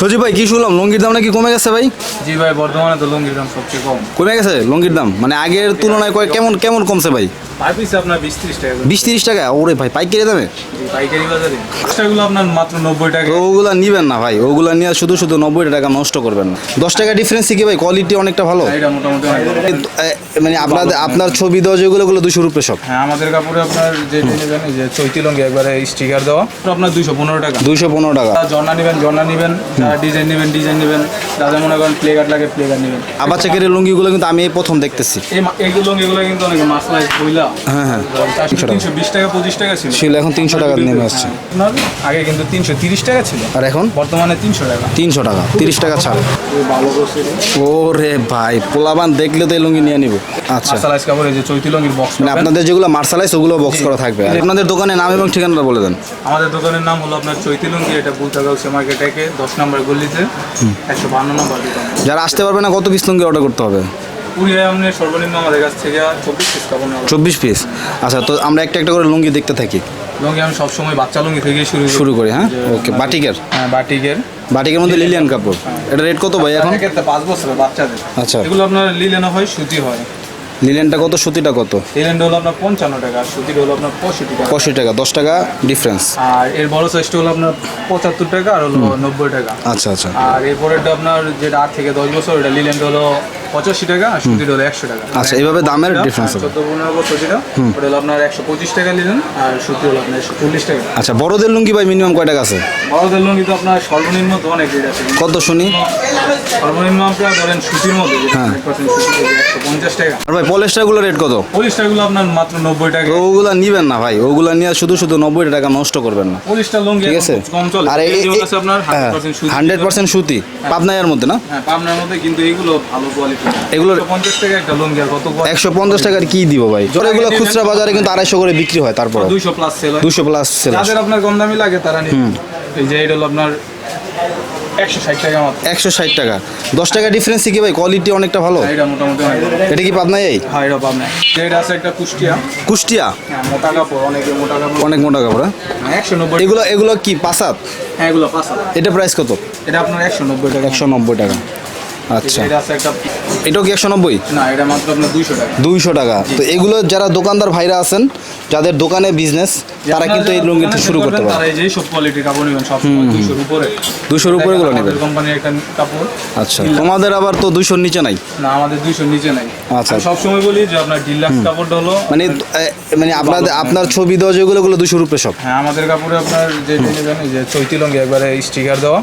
সজীব ভাই কি শুনলাম? লঙ্গির দাম নাকি কমে গেছে ভাই? জি ভাই বর্তমানে তো লঙ্গির দাম সবচেয়ে কম। কমে গেছে? লুঙ্গির দাম? মানে আগের তুলনায় কয় কেমন কেমন কমছে ভাই? পার পিসে আপনার বিশ ত্রিশ টাকা বিশ তিরিশ টাকা? ওরে ভাই পাইকারি দামে? জি, পাইকারি বাজারে। এক্সট্রাগুলো আপনার মাত্র নব্বই টাকা। ওগুলা নিবেন না ভাই ওগুলা নিয়ে শুধু শুধু নব্বই টাকা নষ্ট করবেন না। দশ টাকা ডিফারেন্স কি ভাই? কোয়ালিটি অনেকটা ভালো? এটা মোটামুটি মানে আপনাদের আপনার ছবি দেওয়া যেগুলো ওগুলো দুশো রুপে সব। হ্যাঁ আমাদের কাপড়ে আপনার যে নেবেন এই যে চৈতি লুঙ্গি একবারে স্টিকার দেওয়া। আপনার দুইশো পনেরো টাকা। দুইশো পনেরো টাকা। নেবেন নেবেন। যারা ডিজাইন নেবেন ডিজাইন নেবেন যাদের মনে করেন প্লে কার্ড লাগে প্লে কার্ড নেবেন। আবার চেকের লুঙ্গিগুলো কিন্তু আমি প্রথম দেখতেছি। এই মা- লুঙ্গিগুলো কিন্তু অনেক মাসলাইজ বইলা। হ্যাঁ হ্যাঁ। তিনশো বিশ টাকা পঁচিশ টাকা ছিল। ছিল এখন তিনশো টাকা নেমে আসছে। আগে কিন্তু তিনশো তিরিশ টাকা ছিল। আর এখন? বর্তমানে তিনশো টাকা। তিনশো টাকা তিরিশ টাকা ছাড়। করছে ওরে ভাই পোলাবান দেখলে তো এই লুঙ্গি নিয়ে নিব। আচ্ছা। কাপড় এই যে চৈতি লুঙ্গির বক্স মানে আপনাদের যেগুলো মার্শালাইজ ওগুলো বক্স করা থাকবে। আপনাদের দোকানের নাম এবং ঠিকানাটা বলে দেন। আমাদের দোকানের নাম হলো আপনার চৈতি লুঙ্গি এটা বুলতাগাউসে মার্কেট একে দশ নম্বর গলিতে একশো বান্ন নম্বর দোকান। যারা আসতে পারবে না কত পিস লুঙ্গি অর্ডার করতে হবে? পুরিয়ায় আপনি সর্বনিম্ন আমাদের কাছ থেকে চব্বিশ পিস কাপড় নেওয়া চব্বিশ পিস আচ্ছা তো আমরা একটা একটা করে লুঙ্গি দেখতে থাকি। লুঙ্গি আমি সবসময় বাচ্চা লুঙ্গি থেকে শুরু শুরু করি হ্যাঁ? ওকে আপনার- বাটিকের? হ্যাঁ বাটিকের। বাটিকের মধ্যে লিলিয়ান কাপড়। এটা রেট কত ভাই এখন? পাঁচ বছরের বাচ্চাদের। আচ্ছা। এগুলো আপনার লিলেনো হয় সুতি হয়। লিলিয়ানটা কত? সুতিটা কত? লিলেনটা হলো আপনার পঞ্চান্ন টাকা আর সুতিটা হলো আপনার পঁয়ষট্টি টাকা। পঁয়ষট্টি টাকা দশ টাকা ডিফারেন্স আর এর বড় সাইজটা হলো আপনার পঁচাত্তর টাকা আর হলো নব্বই টাকা। আচ্ছা আচ্ছা। আর এরপরেরটা আপনার যেটা আট থেকে দশ বছর এটা লিলেনটা হলো পঁচাশি টাকা আর সুতিটা হলো একশো টাকা। আচ্ছা, এইভাবে দামের difference হবে। চোদ্দ পনেরো বছর যেটা ওটা হলো আপনার একশো পঁচিশ টাকা নিলেন আর সুতি হলো আপনার একশো চল্লিশ টাকা। আচ্ছা বড়দের লুঙ্গি ভাই মিনিমাম কয় টাকা আছে? বড়দের লুঙ্গি তো আপনার সর্বনিম্ন তো অনেক রেট আছে। কত শুনি? সর্বনিম্ন আপনার ধরেন সুতির মধ্যে হ্যাঁ। একশো পঞ্চাশ টাকা। আর ভাই পলিস্টারগুলো রেট কত? পলিশটারগুলো আপনার মাত্র নব্বই টাকা। ওগুলা নিবেন না ভাই ওগুলা নিয়ে শুধু শুধু নব্বই টাকা নষ্ট করবেন না। পলিশটার লুঙ্গি ঠিক আছে? কম চলে। আর আপনার হান্ড্রেড পার্সেন্ট সুতি। হান্ড্রেড পার্সেন্ট সুতি পাবনায়ের মধ্যে না? হ্যাঁ পাবনার মধ্যে কিন্তু এইগুলো ভালো কোয়ালিটি এগুলো- পঞ্চাশ টাকা একটা লুঙ্গি আর কত একশো পঞ্চাশ টাকার কি দিব ভাই? এগুলো খুচরা বাজারে কিন্তু আড়াইশো করে বিক্রি হয় তারপর। দুইশো প্লাস সেল দুশো প্লাস সেল যাদের আপনার কম দামি লাগে তারা নিন। এই যে এটা হলো আপনার একশো ষাট টাকা দশ টাকা ডিফারেন্স কি ভাই? কোয়ালিটি অনেকটা ভালো। এটা মোটামুটি এটা কি পাবনায় এই? হ্যাঁ পাবনা আছে একটা কুষ্টিয়া। কুষ্টিয়া? হ্যাঁ অনেকে মোটা কাপড়। হ্যাঁ? এগুলো এগুলো কি পাসাত হ্যাঁ এগুলো এটা প্রাইস কত? এটা আপনার একশো নব্বই টাকা। একশো নব্বই টাকা। আচ্ছা। এটা আছে একটা এটাও কি একশো নব্বই? না এটা মাত্র আপনার দুইশো টাকা। দুইশো টাকা। তো এগুলো যারা দোকানদার ভাইরা আছেন যাদের দোকানে বিজনেস তারা কিন্তু এই লুঙ্গিটা শুরু করতে পারে যে সব কোয়ালিটির কাপড় নেবেন সব দুইশোর উপরে। দুশোর উপরে এগুলো নেবেন। কোম্পানির একটা কাপড়। আচ্ছা। তোমাদের আবার তো দুইশোর নিচে নাই? না আমাদের দুইশোর নিচে নাই। আচ্ছা। সবসময় বলি যে আপনার ডিলাক্স কাপড়টা হলো মানে মানে আপনাদের আপনার ছবি দেওয়া যেগুলো ওগুলো দুশোর উপরে সব? হ্যাঁ আমাদের কাপড়ে আপনার যে নেবেন যে চৈতি লঙ্গি একবারে স্টিকার দেওয়া।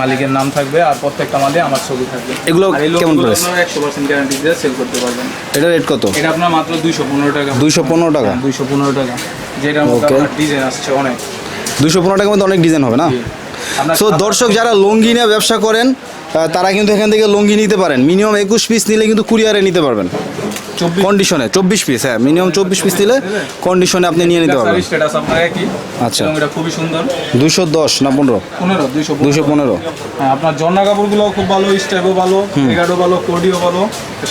মালিকের নাম থাকবে আর প্রত্যেকটা মালে আমার ছবি থাকবে। এগুলো কেমন প্রাইস price? আপনার গ্যারান্টি দিয়ে সেল করতে পারবেন। এটা রেট কত? এটা আপনার মাত্র দুইশো পনেরো টাকা। দুইশো পনেরো টাকা? পনেরো টাকা। যেটার আপনার ডিজাইন আসছে অনেক। টাকার মধ্যে অনেক ডিজাইন হবে না? সো দর্শক যারা লুঙ্গি নিয়ে ব্যবসা করেন তারা কিন্তু এখান থেকে লুঙ্গি নিতে পারেন। মিনিমাম একুশ পিস নিলে কিন্তু কুরিয়ারে নিতে পারবেন। কন্ডিশনে চব্বিশ পিস হ্যাঁ মিনিমাম চব্বিশ পিস নিলে কন্ডিশনে আপনি নিয়ে নিতে পারবেন। স্ট্যাটাস আপনার একই আচ্ছা। এটা খুবই সুন্দর। দুশো দশ না পনেরো? পনেরো দুইশো দুশো পনেরো। হ্যাঁ আপনার জন্না কাপড়গুলো খুব ভালো স্টেপও ভালো এগারো ভালো কোডিও ভালো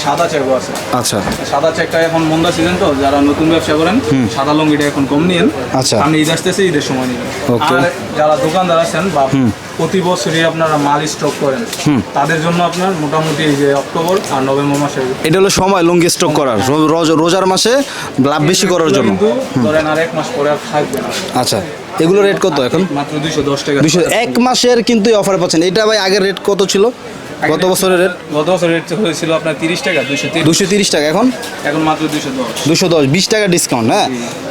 সাদা চেকও আছে। আচ্ছা। সাদা চেকটা এখন মন্দা সিজন তো যারা নতুন ব্যবসা করেন সাদা লঙ্গিটা এখন কম নিয়েন। আচ্ছা। আমি ঈদ আসতেছে ঈদের সময় Okay. আর যারা দোকানদার আছেন বা প্রতি বছরই আপনারা মাল স্টক করেন। তাদের জন্য আপনার মোটামুটি এই যে অক্টোবর আর নভেম্বর মাসে এটা হলো সময় লুঙ্গি স্টক করার। রোজার মাসে লাভ বেশি করার জন্য। ধরেন আর এক মাস পরে আর থাকবে না। আচ্ছা এগুলো রেট কত এখন? মাত্র দুইশো দশ টাকা। দুশো এক মাসের কিন্তু অফার পাচ্ছেন। এটা ভাই আগের রেট কত ছিল? গত বছরের রেট গত বছর রেট হয়েছিল আপনার তিরিশ টাকা দুইশো দুশো তিরিশ টাকা। এখন? এখন মাত্র দুইশো দশ। দুশো দশ বিশ টাকা ডিসকাউন্ট হ্যাঁ?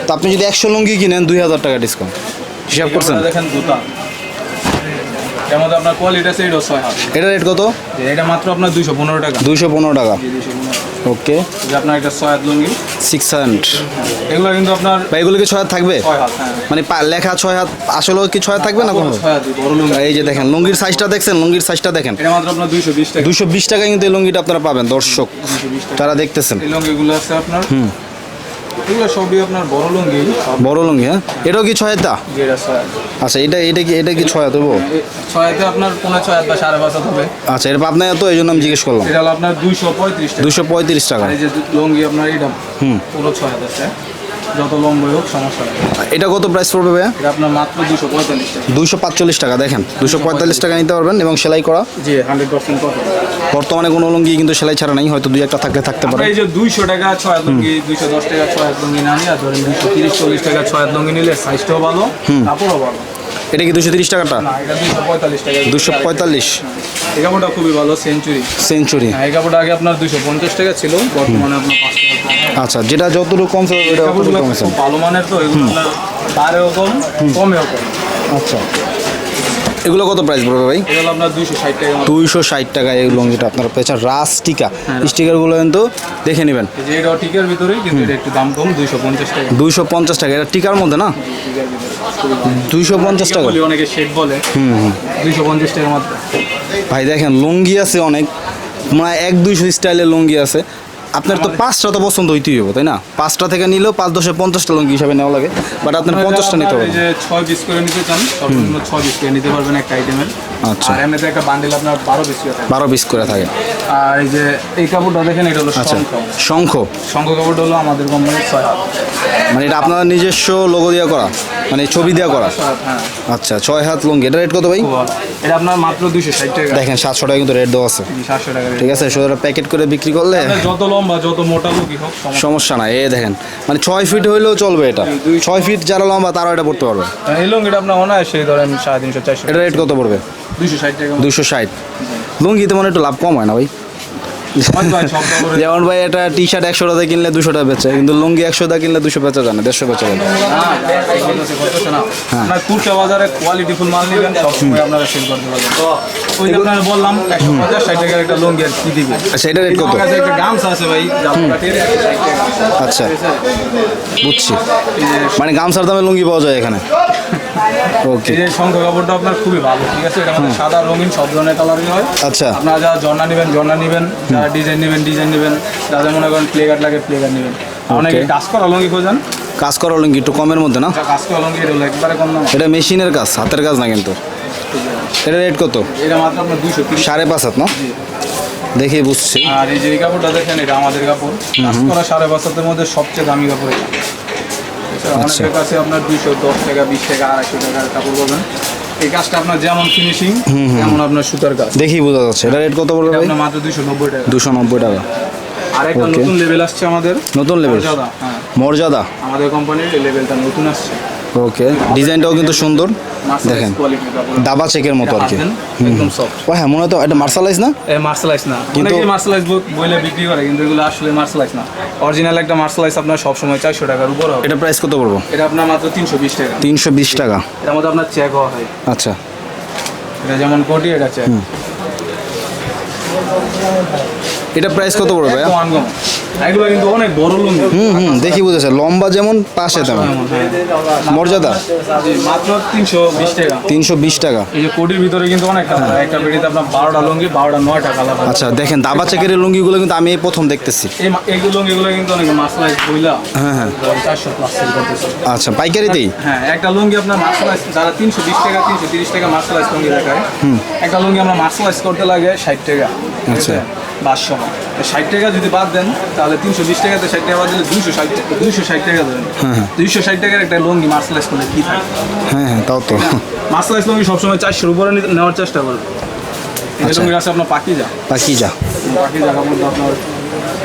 তো আপনি যদি একশো লুঙ্গি কিনেন দুই হাজার টাকা ডিসকাউন্ট হিসাব করছেন? দেখেন জুতা। এর মধ্যে আপনার কোয়ালিটি আছে এটা ছয় হাত। এটা রেট কত? এটা মাত্র আপনার দুইশো পনেরো টাকা। দুইশো পনেরো টাকা। ওকে যে আপনার একটা ছয় হাত লুঙ্গি। সিক্স হ্যান্ড এগুলো কিন্তু আপনার বা এগুলো কি ছয় হাত থাকবে? হ্যাঁ। মানে লেখা ছয় হাত আসলেও কি ছয় হাত থাকবে না কোনো? এই যে দেখেন লুঙ্গির সাইজটা দেখছেন? লুঙ্গির সাইজটা দেখেন। এটা মাত্র আপনার দুইশো বিশ টাকা। দুশো বিশ টাকা কিন্তু এই লুঙ্গিটা আপনারা পাবেন দর্শক। তারা দেখতেছেন। এই লুঙ্গিগুলো আছে আপনার এগুলো সবই আপনার বড় লুঙ্গি। বড় লুঙ্গি হ্যাঁ? এটাও কি ছয় হাতা। আচ্ছা এটা এটা কি এটা কি ছয় হাত হব ছয় হাতে আপনার পনেরো ছয় হাত বা সাড়ে পাঁচ হাত হবে। আচ্ছা এটা আপনার তো এই জন্য আমি জিজ্ঞেস করলাম। এটা হলো আপনার দুইশো পঁয়ত্রিশ টাকা। দুশো পঁয়ত্রিশ টাকা। এই যে লুঙ্গি আপনার এটা পুরো ছয় হাত আছে। যত লম্বই হোক সমস্যা নেই। এটা কত প্রাইস পড়বে ভাইয়া? এটা আপনার মাত্র দুশো পঁয়তাল্লিশ টাকা। দুইশো পাঁচচল্লিশ টাকা দেখেন। দুশো পঁয়তাল্লিশ টাকা নিতে পারবেন এবং সেলাই করা। জি হান্ড্রেড পার্সেন্ট বর্তমানে কোনো লুঙ্গি কিন্তু সেলাই ছাড়া নাই হয়তো দুই একটা থাকলে থাকতে পারে। এই যে দুইশো টাকা ছয় লুঙ্গি দুইশো দশ টাকা ছয় লুঙ্গি না নিয়ে ধরেন দুইশো তিরিশ চল্লিশ টাকা ছয় লুঙ্গি নিলে সাইজটাও ভালো কাপড়ও ভালো। এটা কি দুশো তিরিশ টাকাটা? না এটা দুইশো পঁয়তাল্লিশ টাকা দুশো পঁয়তাল্লিশ। এই কাপড়টা খুবই ভালো সেঞ্চুরি সেঞ্চুরি হ্যাঁ এই কাপড়টা আগে আপনার দুইশো পঞ্চাশ টাকা ছিল বর্তমানে আপনার পাঁচ টাকা আচ্ছা যেটা যতটুকু কমছে ওটা ভালো মানের তো এগুলো আপনার বারেও কম কমেও কম। আচ্ছা। এগুলো কত প্রাইস পড়বে ভাই? দুইশো ষাট টাকা এই লুঙ্গিটা আপনার পেছার রাস টিকা স্টিকারগুলো কিন্তু দেখে নেবেন। এই যে এটা টিকের ভিতরেই কিন্তু এটা একটু দাম কম দুইশো পঞ্চাশ টাকা। দুইশো পঞ্চাশ টাকা এটা টিকার মধ্যে না? দুইশো পঞ্চাশ টাকা। বলি অনেকে শেড বলে। দুইশো পঞ্চাশ টাকার মাত্র। ভাই দেখেন লুঙ্গি আছে অনেক। মানে এক দুইশো স্টাইলের লুঙ্গি আছে। আপনার তো পাঁচটা তো পছন্দ হইতেই হবে তাই না? পাঁচটা থেকে নিলেও পাঁচ দশে পঞ্চাশটা লুঙ্গি হিসাবে নেওয়া লাগে। বাট আপনার পঞ্চাশটা নিতে হবে। যে ছয় পিস করে নিতে চান সর্বনিম্ন ছয় পিস করে নিতে পারবেন একটা আইটেমের আচ্ছা। আর এমনিতে একটা বান্ডেল আপনার বারো পিস করে থাকে। বারো পিস করে থাকে। আর এই যে এই কাপড়টা দেখেন এটা হলো আচ্ছা। শঙ্খ। শঙ্খ? কাপড়টা হলো আমাদের কোম্পানির ছয় হাত। মানে এটা আপনার নিজস্ব লোগো দেওয়া করা? মানে ছবি দেওয়া করা? হ্যাঁ। আচ্ছা ছয় হাত লুঙ্গি। এটা রেট কত ভাই? এটা আপনার মাত্র দুইশো ষাট টাকা। দেখেন সাতশো টাকা কিন্তু রেট দেওয়া আছে। সাতশো টাকা ঠিক আছে সোজা প্যাকেট করে বিক্রি করলে যত লম্বা যত মোটা লুকি হোক সমস্যা নাই। এ দেখেন মানে ছয় ফিট হইলেও চলবে এটা। ছয় ফিট যারা লম্বা তারাও এটা পড়তে পারবে। নেই। এই লুঙ্গিটা আপনার অনায়াসে ধরেন সাড়ে তিনশো চারশো এটা রেট কত পড়বে? দুইশো ষাট টাকা। দুশো ষাট। লুঙ্গিতে মানে একটু লাভ কম হয় না ভাই? হয় ভাই, সব কাপড়ে- যেমন ভাই এটা টি শার্ট একশো টাকা কিনলে দুশো টাকা বেচে কিন্তু লুঙ্গি একশো টাকা কিনলে দুশো বেচা জানে দেড়শো বেচা জানে হ্যাঁ, কুর্তা বাজারে কোয়ালিটি ফুল মাল নেবেন সবসময় আপনারা সেল করতে পারবেন। বললাম একশো পঞ্চাশ ষাট টাকার একটা লুঙ্গি আর কি দিবে। আচ্ছা এটা রেট কত? একটা গামছা আছে ভাই। আচ্ছা বুঝছি। মানে গামছার দামে লুঙ্গি পাওয়া যায় এখানে? ওকে এই যে শঙ্খ কাপড়টা আপনার খুবই ভালো ঠিক আছে? এটা আমাদের সাদা রঙিন সব ধরনের কালারই হয়। আচ্ছা। আপনারা যারা জর্না নেবেন জর্না নেবেন যারা ডিজাইন নেবেন ডিজাইন নেবেন মনে করেন প্লে লাগে প্লে কার্ড নেবেন। অনেকে কাজ করা লঙ্গি খোঁজেন। কাজ করা লুঙ্গি একটু কমের মধ্যে না? কাজ করা লঙ্গি এটা একবারে কম দাম। এটা মেশিনের কাজ হাতের কাজ না কিন্তু? এটা রেট কত? এটা মাত্র আপনার তিরিশ। সাড়ে পাঁচ হাত না? দেখে বুঝছি। আর এই যে এই কাপড়টা দেখেন এটা আমাদের কাপড়। করা সাড়ে পাঁচ হাতের মধ্যে সবচেয়ে দামি কাপড় এটা আচ্ছা। অনেকের কাছে আপনার দুইশো দশ টাকা বিশ টাকা আড়াইশো টাকার কাপড় পাবেন। এই কাজটা আপনার যেমন ফিনিশিং তেমন আপনার সুতার কাজ। দেখেই বোঝা যাচ্ছে। এটা রেট কত পড়বে ভাই? আপনার মাত্র দুইশো নব্বই টাকা। দুশো নব্বই টাকা। আর একটা নতুন লেভেল আসছে আমাদের। নতুন লেভেল মর্যাদা হ্যাঁ। মর্যাদা? আমাদের কোম্পানির লেভেলটা নতুন আসছে। ওকে ডিজাইনটাও কিন্তু সুন্দর। দেখেন। দাবা চেকের মতো আর কি। একদম সফট ও হ্যাঁ মনে হয় তো এটা মার্শালাইজ না? এ মার্শালাইজ না। কিন্তু- মার্শালাইজ বইলে বিক্রি করে কিন্তু এগুলো আসলে মার্শালাইজ না। অরিজিনাল একটা মার্শালাইজ আপনার সব সময় চারশো টাকার উপর হবে। এটা প্রাইস কত পড়ব? এটা আপনার মাত্র তিনশো বিশ টাকা। তিনশো বিশ টাকা। এটার মধ্যে আপনার চেক হওয়া হয়। আচ্ছা। এটা যেমন কোটি এটা চেক। এটা প্রাইস কত পড়বে এগুলো কিন্তু অনেক বড় লুঙ্গি। হুম হুম দেখি বুঝেছে। লম্বা যেমন পাশে তেমন। মর্যাদা? মাত্র তিনশো বিশ টাকা। তিনশো বিশ টাকা। এই যে কোটির ভিতরে কিন্তু অনেক কালার। একটা বেডিতে আপনার বারোটা লুঙ্গি বারোটা নয়টা কালার আচ্ছা দেখেন দাবা চেকের লুঙ্গিগুলো কিন্তু আমি প্রথম দেখতেছি। এই লুঙ্গিগুলো কিন্তু অনেক মার্শালাইজ বইলা হ্যাঁ হ্যাঁ। চারশো প্লাস আচ্ছা পাইকারিতেই? হ্যাঁ একটা লুঙ্গি আপনার মার্শালাইজ যারা তিনশো বিশ টাকা তিনশো তিরিশ টাকা মার্শালাইজ লুঙ্গি দেখায় একটা লুঙ্গি আমরা মার্শালাইজ করতে লাগে ষাট টাকা। আছে? বাস সময় ষাট টাকা যদি বাদ দেন তাহলে তিনশো বিশ টাকাতে ষাট টাকা বাদ দিলে দুইশো ষাট দুইশো ষাট টাকা দেবেন দুইশো ষাট টাকার একটা লুঙ্গি মার্শালাইজ করলে কি থাকে? হ্যাঁ হ্যাঁ তাও তো। মার্শালাইজ লুঙ্গি সবসময় চারশোর উপরে নেওয়ার চেষ্টা করবে এই লুঙ্গি আছে আপনার পাখি যা বাকি যা পাখি যা কাপড়টা আপনার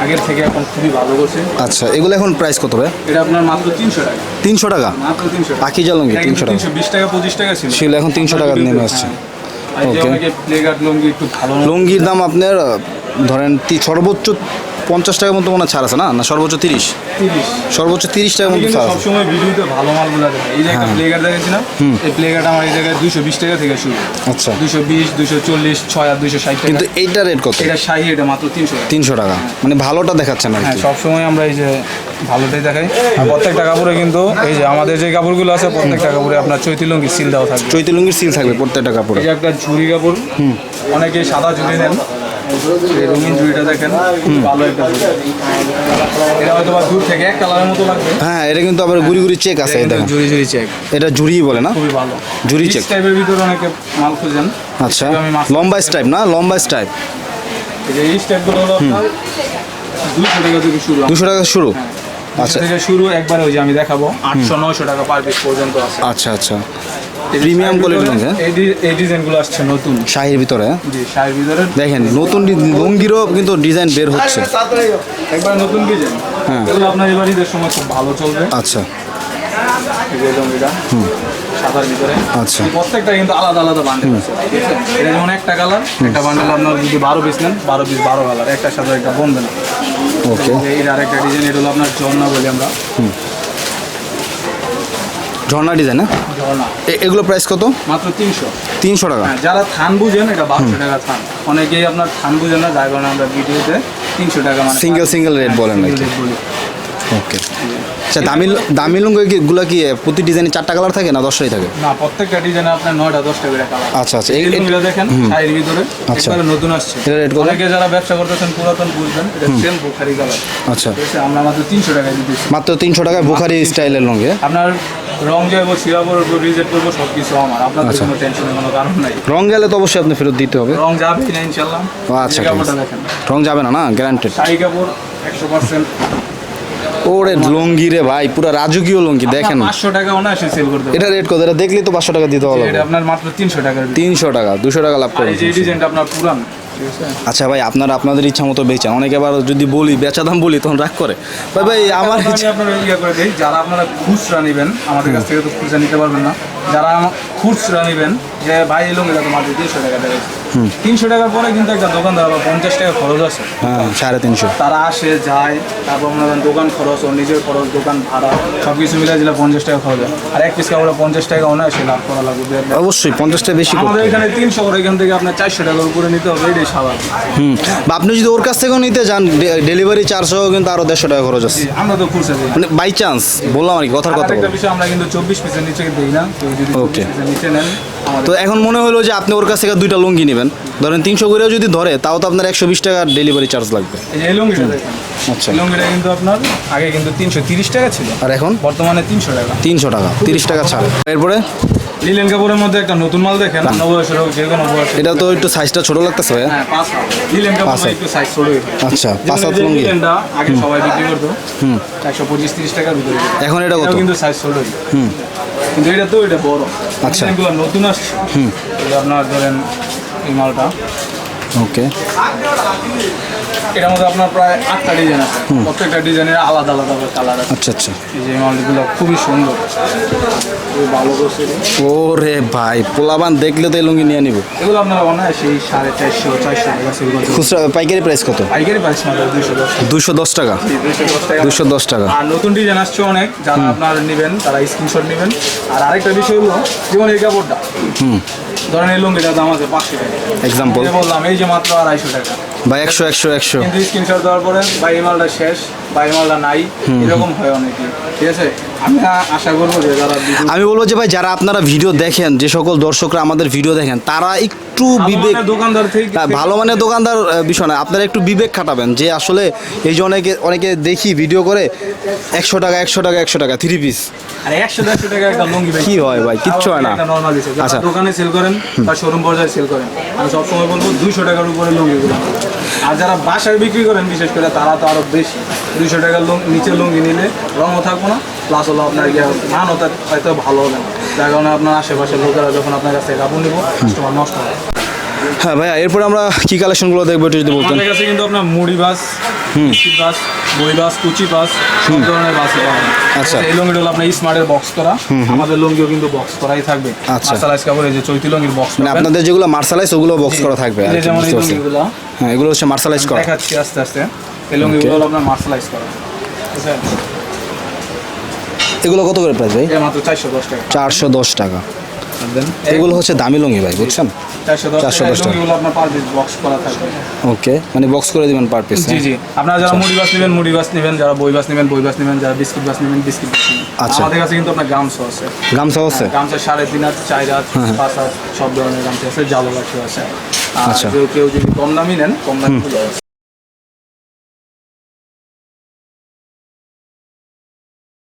আগের থেকে এখন খুবই ভালো করছে। আচ্ছা এগুলো এখন প্রাইস কত ভাই? এটা আপনার মাত্র তিনশো টাকা। তিনশো টাকা? মাত্র তিনশো পাখি যা লুঙ্গি তিনশো টাকা। বিশ টাকা পঁচিশ টাকা ছিল। ছিল এখন তিনশো টাকা নেমে আসছে। আর যে Okay. অনেকে প্লেগার্ড লুঙ্গি একটু ভালো লুঙ্গির দাম আপনার ধরেন সর্বোচ্চ পঞ্চাশ টাকার মতো মনে হয় ছাড় আছে না? না সর্বোচ্চ তিরিশ? সর্বোচ্চ তিরিশ টাকার মতো ছাড় আছে। সবসময় ভিডিওতে ভালো মালগুলো দেখে এই যে একটা প্লেগার্ড দেখেছি না এই প্লেগার্ড আমার এই জায়গায় দুইশো বিশ টাকা থেকে শুরু। আচ্ছা। দুইশো বিশ দুইশো চল্লিশ ছয় আর দুইশো ষাট কিন্তু এইটা রেট কত? এটা শাহি এটা মাত্র তিনশো টাকা। তিনশো টাকা। মানে ভালোটা দেখাচ্ছেন আর হ্যাঁ কি সবসময় আমরা এই যে ভালোটাই দেখাই। আর প্রত্যেকটা কাপড়ে কিন্তু এই যে আমাদের যে কাপড়গুলো আছে প্রত্যেকটা কাপড়ে আপনার চৈতি লুঙ্গি সিল দেওয়া থাকবে। চৈতি লুঙ্গির সিল থাকবে প্রত্যেকটা কাপড়ে। একটা ঝুড়ি কাপড়। অনেকে সাদা ঝুড়ি নেন। রঙিন ঝুড়িটা দেখেন। ভালো একটা এটা হয়তো বা দূর থেকে কালারের মতো লাগবে। হ্যাঁ এটা কিন্তু আবার গুড়ি গুড়ি চেক আছে চেক এটা জুড়ি বলে না? খুবই ভালো। Mix টাইপের ভিতরে অনেকে মাল খুঁজেন। আচ্ছা। লম্বা স্টাইপ না? লম্বা স্টাইপ এই যে হলো আপনার দুশো টাকা থেকে শুরু। দুশো টাকা শুরু? আচ্ছা। শুরু একবার ওই যে আমি দেখাবো আটশো নয়শো টাকা পার পিস পর্যন্ত আছে। আচ্ছা আচ্ছা। প্রিমিয়াম কোয়ালিটির হ্যাঁ? এই ডিজাইনগুলো আসছে নতুন। শাহির ভিতরে? জি শাড়ির ভিতরে। দেখেন নতুন লুঙ্গিরও কিন্তু ডিজাইন বের হচ্ছে। একবার নতুন ডিজাইন। হ্যাঁ। আপনার এবার ঈদের সময় খুব ভালো চলবে। আচ্ছা। এই সাদার ভিতরে। আচ্ছা। প্রত্যেকটা কিন্তু আলাদা আলাদা বান্ডেল আছে এটা যেমন একটা কালার একটা বান্ডেল আপনার যদি বারো পিস নেন বারো পিস বারো কালার একটা সাথে একটা বন্ধ না। ওকে এর আরেকটা ডিজাইন এটা হলো আপনার ঝর্ণা বলি আমরা। ঝর্ণা ডিজাইন হ্যাঁ? এগুলো প্রাইস কত? মাত্র তিনশো। তিনশো টাকা। হ্যাঁ যারা থান বুঝেন এটা বারোশো টাকা থান। অনেকেই আপনার থান বুঝেন না যার কারণে আমরা ভিডিওতে তিনশো টাকা মানে সিঙ্গেল সিঙ্গেল রেট বলেন ওকে আচ্ছা দামি দামি লুঙ্গিগুলো কি প্রতি ডিজাইনে চারটা কালার থাকে না দশটাই থাকে? না প্রত্যেকটা ডিজাইনে আপনার নয়টা দশটা করে কালার আচ্ছা আচ্ছা এই- লুঙ্গিটা দেখেন শাড়ির ভিতরে। আচ্ছা। নতুন আসছে। এটা rate কত? অনেকে যারা ব্যবসা করতেছেন পুরাতন বুঝবেন এটা সেম বুখারি কালার আচ্ছা। আমরা মাত্র তিনশো টাকায় দিতেছি। মাত্র তিনশো টাকায় বুখারি স্টাইলের লুঙ্গি? আপনার রং যাব সিরা করব রিজেক্ট করব সব কিছু আমার। আপনাদের আচ্ছা। কোনো টেনশনের কোনো কারণ নাই। রং গেলে তো অবশ্যই আপনি ফেরত দিতে হবে। রং যাবে না আচ্ছা রং যাবে না না? গ্যারান্টেড শাড়ি কাপড় একশো পার্সেন্ট ওরে লুঙ্গি রে ভাই পুরো রাজকীয় লুঙ্গি দেখেন। পাঁচশো টাকা অনায়াসে সেল করতে এটা রেট কত? এটা দেখলেই তো পাঁচশো টাকা দিতে হবে। এটা আপনার মাত্র তিনশো টাকার ভিতরে। তিনশো টাকা দুশো টাকা লাভ আর করে এই এই ডিজাইনটা আপনার পুরান আচ্ছা ভাই আপনারা আপনাদের ইচ্ছা মতো বেচেন। অনেকে আবার যদি বলি বেচা দাম বলি তখন রাগ করে। ভাই ভাই আমার আমি আপনার ইয়ে করে দিই যারা আপনারা খুচরা নেবেন আমাদের কাছ থেকে তো খুচরা নিতে পারবেন না। যারা খুচরা নেবেন যে ভাই এলো এটা তো মাত্র তিনশো টাকা দেবে তিনশো টাকার পরে কিন্তু একটা দোকানদার আবার পঞ্চাশ টাকা খরচ আছে। হ্যাঁ সাড়ে তিনশো। তারা আসে যায় তারপর মনে করেন দোকান খরচ ও নিজের খরচ দোকান ভাড়া সব কিছু মিলে দিলে পঞ্চাশ টাকা খরচ হয়। আর এক পিস কাপড়ে পঞ্চাশ টাকা অনায়াসে লাভ করা লাগবে অবশ্যই পঞ্চাশটা বেশি আমাদের এখানে তিনশো করে এখান থেকে আপনার চারশো টাকার উপরে নিতে হবে এটাই স্বাভাবিক। হুম বা আপনি যদি ওর কাছ থেকেও নিতে যান ডেলিভারি চার্জও কিন্তু আরও দেড়শো টাকা খরচ আছে। আমরা তো দিই। মানে বাই চান্স বললাম আর কি কথার কথা বলব। বিষয় আমরা কিন্তু চব্বিশ পিসের নিচে দিই না পিসের নিচে নেন তো এখন মনে হলো যে আপনি ওর কাছ থেকে দুইটা লুঙ্গি নেবেন। ধরেন তিনশো করেও যদি ধরে তাও তো আপনার একশো বিশ টাকা ডেলিভারি চার্জ লাগবে। এই লুঙ্গিটা দেখেন। আচ্ছা। লুঙ্গিটা কিন্তু আপনার আগে কিন্তু তিনশো তিরিশ টাকা ছিল। আর এখন? বর্তমানে তিনশো টাকা। তিনশো টাকা তিরিশ টাকা ছাড়। এরপরে? লিলেন কাপড়ের মধ্যে একটা নতুন মাল দেখেন নববর্ষের হোক যে কোনো বয়সের এটা তো একটু সাইজটা ছোট লাগতেছে হ্যাঁ পাঁচ হাত লিলেন কাপড় একটু সাইজ ছোট আচ্ছা পাঁচ হাত লুঙ্গি। লিলেনটা আগে সবাই বিক্রি করতো একশো পঁচিশ তিরিশ টাকার ভিতরে। এখন এটা কত? কিন্তু সাইজ ছোট হুম। কিন্তু এটা তো এটা বড়। আচ্ছা। এগুলো নতুন আসছে। আপনার ধরেন এই মালটা। ওকে এটার মধ্যে আপনার প্রায় আটটা ডিজাইন আছে। প্রত্যেকটা ডিজাইনের আলাদা আলাদা কালার আছে। আচ্ছা আচ্ছা। এই যে মালগুলো খুবই সুন্দর। ভালো ওরে ভাই পোলাবান দেখলে তো এই লুঙ্গি নিয়ে নিব। এগুলো আপনার অনায়াসে সাড়ে চারশো চারশো টাকা খুচরা পাইকারি প্রাইস কত? পাইকারি প্রাইস মাত্র দশ দুশো দশ টাকা? দশ টাকা। দুশো দশ টাকা। আর নতুন ডিজাইন আসছে অনেক যারা আপনার নেবেন তারা স্ক্রিনশট নেবেন। আর আরেকটা বিষয় হলো যেমন এই কাপড়টা। হুম। ধরেন এই লুঙ্গিটার দাম আছে পাঁচশো টাকা। এক্সাম্পল বললাম এই যে মাত্র আড়াইশো টাকা। বা একশো একশো একশো। কিন্তু স্ক্রিনশট দেওয়ার পরে মালটা শেষ মালটা নাই। এরকম হয় অনেকে। ঠিক আছে? আমি আ- আশা করব যে যারা আমি বলব যে ভাই যারা আপনারা ভিডিও দেখেন যে সকল দর্শকরা আমাদের ভিডিও দেখেন তারা একটু বিবেক দোকানদার থেকে হ্যাঁ, ভালো মানে দোকানদার বিষয় না আপনারা একটু বিবেক খাটাবেন যে আসলে এই যে অনেকে অনেকে দেখি ভিডিও করে একশো টাকা একশো টাকা একশো টাকা থ্রি পিস কি হয় ভাই? কিচ্ছু হয় না। আচ্ছা। আচ্ছা। দোকানে সেল করেন বা শোরুম পর্যায়ে সেল করেন আমি সবসময় বলব দুইশো টাকার উপরে লুঙ্গিগুলো। আর যারা বাসায় বিক্রি করেন বিশেষ করে তারা তো আরও বেশি। দুইশো টাকার নিচে লুঙ্গি নিলে রঙও থাকব না প্লাস হলো আপনার মানও হয়তো ভালো হবে না। যার কারণে আপনার আশেপাশের লোকেরা যখন আপনার কাছ কাপড় নিবো কাস্টমার নষ্ট হবে। হ্যাঁ ভাইয়া এরপর আমরা কি কালেকশনগুলো দেখব একটু যদি বলতেন? আমাদের কাছে কিন্তু আপনার মুড়ি বাস বিস্কিট বাস বই বাস কুচি বাস সব ধরনের যায়। আচ্ছা। এই লুঙ্গিটা হলো আপনার স্মার্টের বক্স করা। আমাদের লুঙ্গিও কিন্তু বক্স করাই থাকবে। আচ্ছা। মার্শালাইজ কাপড় এই যে চৈতি লুঙ্গির বক্স মানে আপনাদের যেগুলো মার্শালাইজ ওগুলো বক্স করা থাকবে যেমন এই লুঙ্গিগুলো। হ্যাঁ এগুলো হচ্ছে মার্শালাইজ করা। দেখাচ্ছি আস্তে আস্তে। এই লুঙ্গিগুলো হলো আপনার মার্শালাইজ করা। এগুলো কত করে প্রাইস ভাই? মাত্র চারশো দশ টাকা। চারশো দশ টাকা। এগুলো হচ্ছে দামি লুঙ্গি ভাই বুঝছেন? চারশো দশ 410 টাকা। ওকে মানে বক্স করে দিবেন পার পিস জি জি। আপনারা যারা মুড়ি বাস নেবেন মুড়ি বাস নেবেন যারা বই বাস নেবেন বই বাস নেবেন যারা বিস্কিট বাস নেবেন বিস্কিট বাস নেবেন। আচ্ছা। আমাদের কাছে কিন্তু আপনার গামছা আছে। গামছা আছে? গামছা সাড়ে তিন হাত চার হাত পাঁচ হাত সব ধরনের গামছা আছে জালো আছে। আর আচ্ছা। কেউ কেউ যদি কম দামি নেন কম দামি